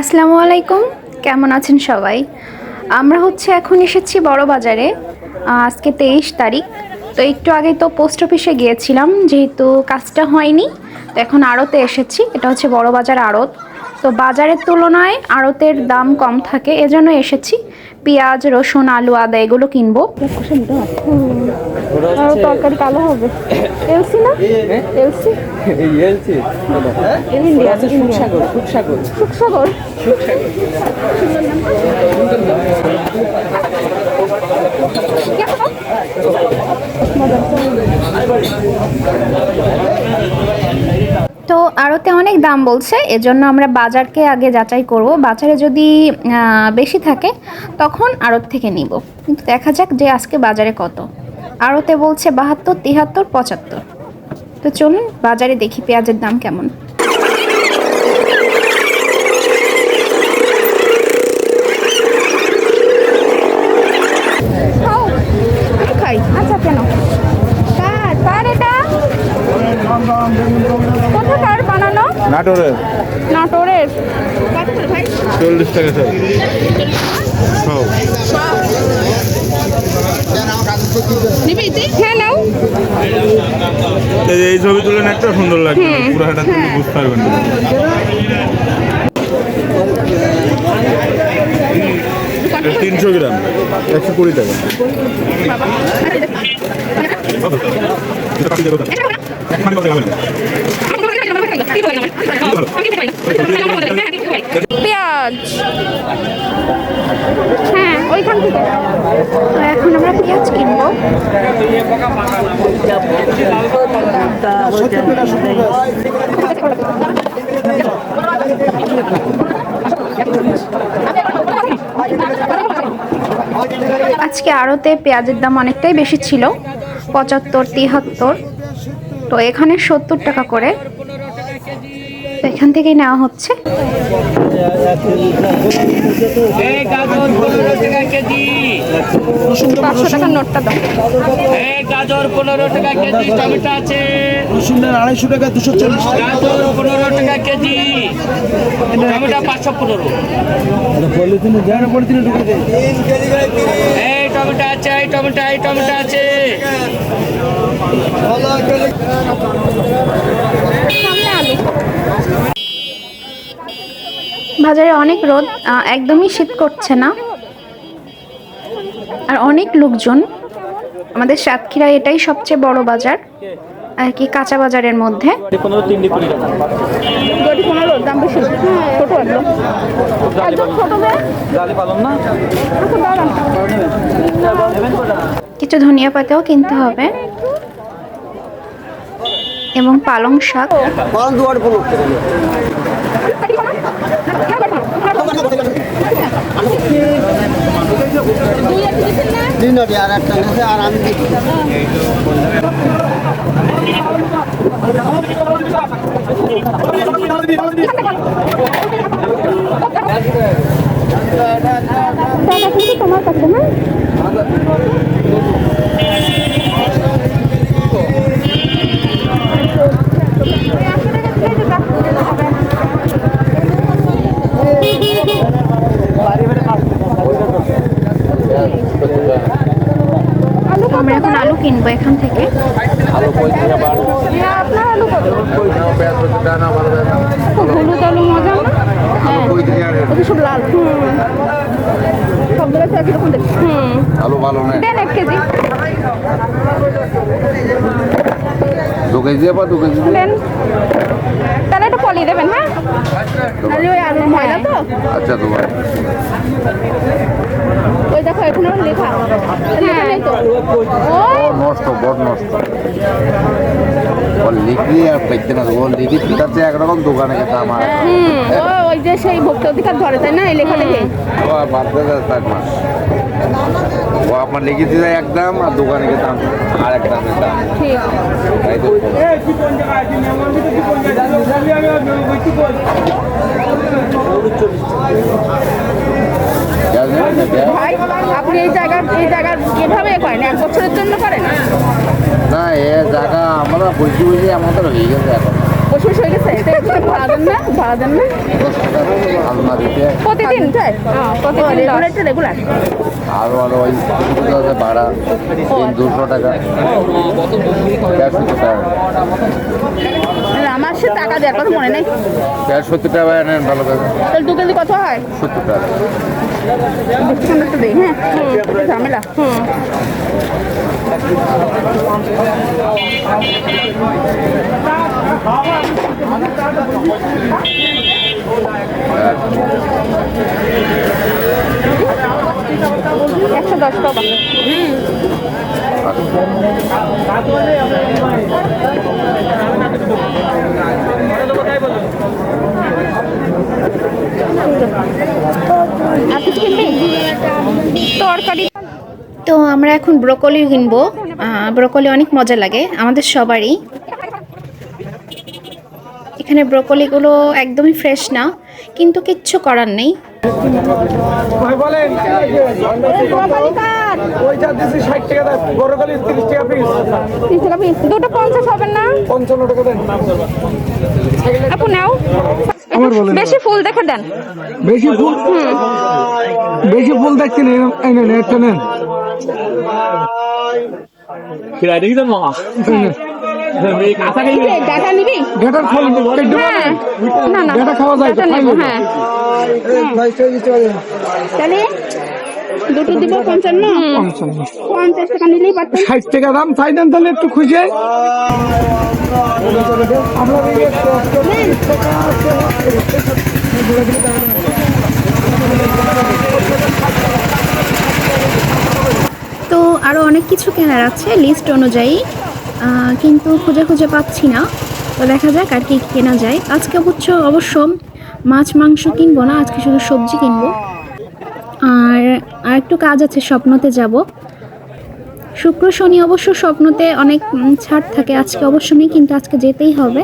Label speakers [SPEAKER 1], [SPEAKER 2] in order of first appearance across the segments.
[SPEAKER 1] আসসালামু আলাইকুম। কেমন আছেন সবাই? আমরা হচ্ছে এখন এসেছি বড় বাজারে আজকে তেইশ তারিখ। তো একটু আগে তো পোস্ট অফিসে গিয়েছিলাম, যেহেতু কাজটা হয়নি, তো এখন আড়তে এসেছি। এটা হচ্ছে বড় বাজার আড়ত। তো বাজারের তুলনায় আড়তের দাম কম থাকে, এজন্য এসেছি। পেঁয়াজ রসুন আলু আদা এগুলো কিনবো। তরকারি কালো হবে। এলসি না? এলসি?
[SPEAKER 2] এলসি।
[SPEAKER 1] সুখসাগর তো আড়তে অনেক দাম বলছে, এজন্য আমরা বাজারকে আগে যাচাই করব। বাজারে যদি বেশি থাকে, তখন আড়ত থেকে নিব। কিন্তু দেখা যাক যে আজকে বাজারে কত। আড়তে বলছে বাহাত্তর, তিহাত্তর, পঁচাত্তর। তো চলুন বাজারে দেখি পেঁয়াজের দাম কেমন খাও একটু খাই আচ্ছা কেন কার কার এটা কোথাকার বানানো
[SPEAKER 3] নাটোরের?
[SPEAKER 1] নাটোরের।
[SPEAKER 3] চল্লিশ টাকা স্যার
[SPEAKER 1] হ্যাঁ
[SPEAKER 3] এই ছবি তুলেন একটা সুন্দর লাগবে পুরো হাটা তুমি বুঝতে পারবেন তিনশো গ্রাম। একশো কুড়ি টাকা।
[SPEAKER 1] পেঁয়াজ। হ্যাঁ এখন আমরা পেঁয়াজ কিনবো। আজকে আড়তে পেঁয়াজের দাম অনেকটাই বেশি ছিল, পঁচাত্তর, তিহাত্তর। তো এখানে সত্তর টাকা করে। এখান থেকেই নেওয়া হচ্ছে।
[SPEAKER 2] এই গাজর পনেরো টাকা কেজি।
[SPEAKER 1] পাঁচশো টাকার নোটটা দাও।
[SPEAKER 2] গাজর পনেরো টাকা কেজি টমেটো আছে।
[SPEAKER 4] রসুনের আড়াইশো টাকা দুশো চল্লিশ
[SPEAKER 2] গাজর পনেরো টাকা কেজি টমেটো পাঁচশো পনেরো।
[SPEAKER 4] পলিথিনে পলিথিনে ঢুকে দেয়
[SPEAKER 2] টমেটো আছে, টমেটো এই টমেটো আছে।
[SPEAKER 1] বাজারে অনেক রোদ একদমই শীত করছে না। আর অনেক লোকজন, আমাদের সাতক্ষীরা এটাই সবচেয়ে বড় বাজার। আর কি কাঁচা বাজারের মধ্যে?
[SPEAKER 2] পালন না?
[SPEAKER 1] কিছু ধনিয়া পাতাও কিনতে হবে। এবং পালং শাক।
[SPEAKER 4] আর একটা আর আমি
[SPEAKER 1] টাকা কিন্তু তোমার কাছে না? লাল হুম সব জায়গায় একই হুম
[SPEAKER 5] আলু ভালো
[SPEAKER 1] দেন এক কেজি।
[SPEAKER 5] দু কেজি বা দু কেজি?
[SPEAKER 1] দেন। তাহলে একটা পলি দেবেন হ্যাঁ? তাহলে ওই আলুর ময়দা তো?
[SPEAKER 5] আচ্ছা তোমার
[SPEAKER 1] ওই দেখো এখানে লেখা। ওই
[SPEAKER 5] নষ্ট বড় নষ্ট। ও লিখলি আর দেখতে না ও লিখি পিতাচ্ছে একরকম দোকানে গেছে আমার।
[SPEAKER 1] হুম ও ওই যে সেই ভোক্তা অধিকার ধরে তাই না? এই লেখা দেখে
[SPEAKER 5] ও আর বাদ দিয়ে দেয় মাস ও আপনার লিখে দিয়ে এক দাম আর দোকানে গেতাম আর এক দামের দাম।
[SPEAKER 1] ঠিক।
[SPEAKER 5] তাই তো?
[SPEAKER 1] ভাই আপনি এই জায়গার এই জায়গার করেন? এক বছরের জন্য করেন?
[SPEAKER 5] না এ জায়গা আমরা বলছি বলছি আমাদের হয়ে গেছে এখন।
[SPEAKER 6] বসে বসে হয়ে গেছে? ভাড়া দেন না? ভাড়া দেন না?
[SPEAKER 5] আলমারিতে।
[SPEAKER 6] প্রতিদিন প্রতিদিন রেগুলার? রেগুলার?
[SPEAKER 5] আরও আরও ওই ভাড়া। দুশো টাকা। দেড়শো টাকা
[SPEAKER 6] আমার সে টাকা দেওয়ার কথা মনে নেই।
[SPEAKER 5] দেড়শো টাকা নেন ভালো করে
[SPEAKER 6] তাহলে দু কেজি কত হয়?
[SPEAKER 5] সত্তর টাকা।
[SPEAKER 6] একটু দিই হ্যাঁ? ঝামেলা। হুম একশো দশ টাকা। আর কিছু কিনবি তরকারি
[SPEAKER 1] তো আমরা এখন ব্রোকলি কিনবো ব্রোকলি অনেক মজা লাগে আমাদের সবারই। এখানে ব্রোকলিগুলো একদমই ফ্রেশ না কিন্তু কিচ্ছু করার নেই।
[SPEAKER 6] বেশি ফুল দেখে দেন।
[SPEAKER 4] বেশি ফুল? বেশি ফুল দেখতে নেন।
[SPEAKER 6] ডাটা নিবি?
[SPEAKER 4] ডেটার ফল একটু
[SPEAKER 6] হ্যাঁ। না না
[SPEAKER 4] ডেটা খাওয়া যায়
[SPEAKER 6] ডাটা হ্যাঁ। তাহলে দুটো দিব পঞ্চান্ন। পঞ্চাশ টাকা নিলেই পারতেন
[SPEAKER 4] ষাট টাকা দাম চাই দেন তাহলে একটু খুশি হই।
[SPEAKER 1] তো আরও অনেক কিছু কেনার আছে লিস্ট অনুযায়ী কিন্তু খুঁজে খুঁজে পাচ্ছি না। তো দেখা যাক আর কি কেনা যায়। আজকে অবশ্য অবশ্য মাছ, মাংস কিনবো না, আজকে শুধু সবজি কিনবো। আর আর একটু কাজ আছে, স্বপ্নতে যাব। শুক্র, শনি অবশ্য স্বপ্নতে অনেক ছাড় থাকে। আজকে অবশ্য নেই, কিন্তু আজকে যেতেই হবে।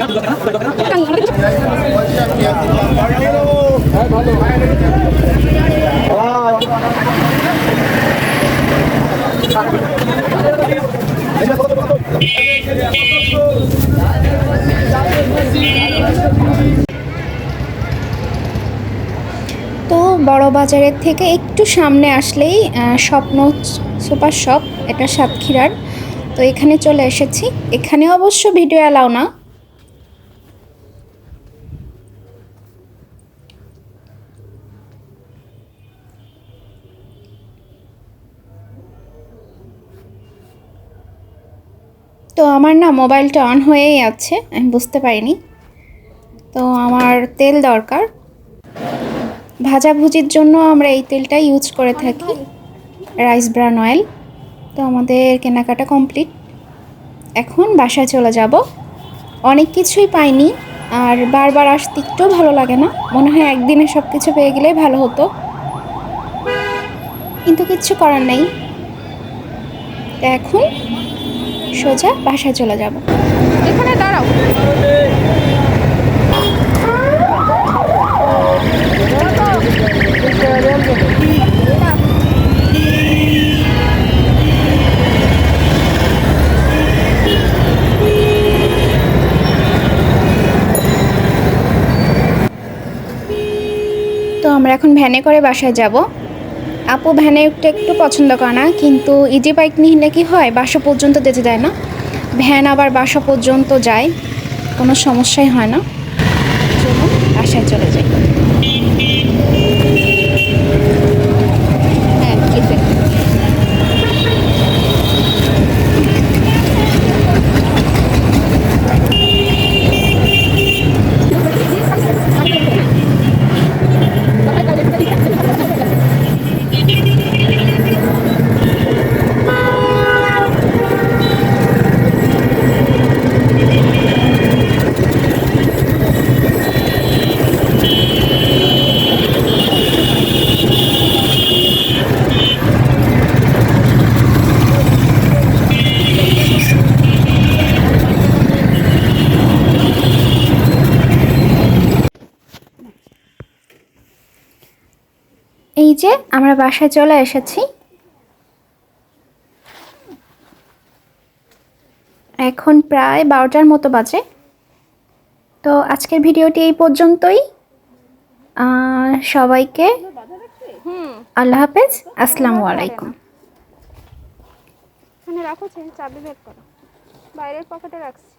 [SPEAKER 1] তো বড় বাজারের থেকে একটু সামনে আসলেই স্বপ্ন সুপার শপ, এটা সাতক্ষীরার। তো এখানে চলে এসেছি। এখানে অবশ্য ভিডিও অ্যালাও না। আমার না মোবাইলটা অন হয়েই আছে, আমি বুঝতে পারিনি। তো আমার তেল দরকার। ভাজাভুজির জন্য আমরা এই তেলটা ইউজ করে থাকি রাইস ব্রান অয়েল তো আমাদের কেনাকাটা কমপ্লিট এখন বাসায় চলে যাব। অনেক কিছুই পাইনি, আর বারবার আসতে একটু ভালো লাগে না। মনে হয় একদিনে সব কিছু পেয়ে গেলেই ভালো হতো। কিন্তু কিচ্ছু করার নেই। এখন সোজা বাসায় চলে যাব।
[SPEAKER 6] এখানে দাঁড়াও।
[SPEAKER 1] তো আমরা এখন ভ্যানে করে বাসায় যাব। আপু ভ্যানে উঠতে একটু পছন্দ করে না, কিন্তু ইজি বাইক নিলে কি হয়, বাসা পর্যন্ত যেতে দেয় না। ভ্যান আবার বাসা পর্যন্ত যায়, কোনো সমস্যাই হয় না। বাসায় চলে যাই। যে আমরা বাসায় চলে এসেছি। এখন প্রায় বারোটার মতো বাজে। তো আজকের ভিডিওটি এই পর্যন্তই। সবাইকে আল্লাহ হাফেজ। আসসালামু আলাইকুম।
[SPEAKER 4] রাখো, চাবি বের করো। বাইরের পকেটে রাখছি।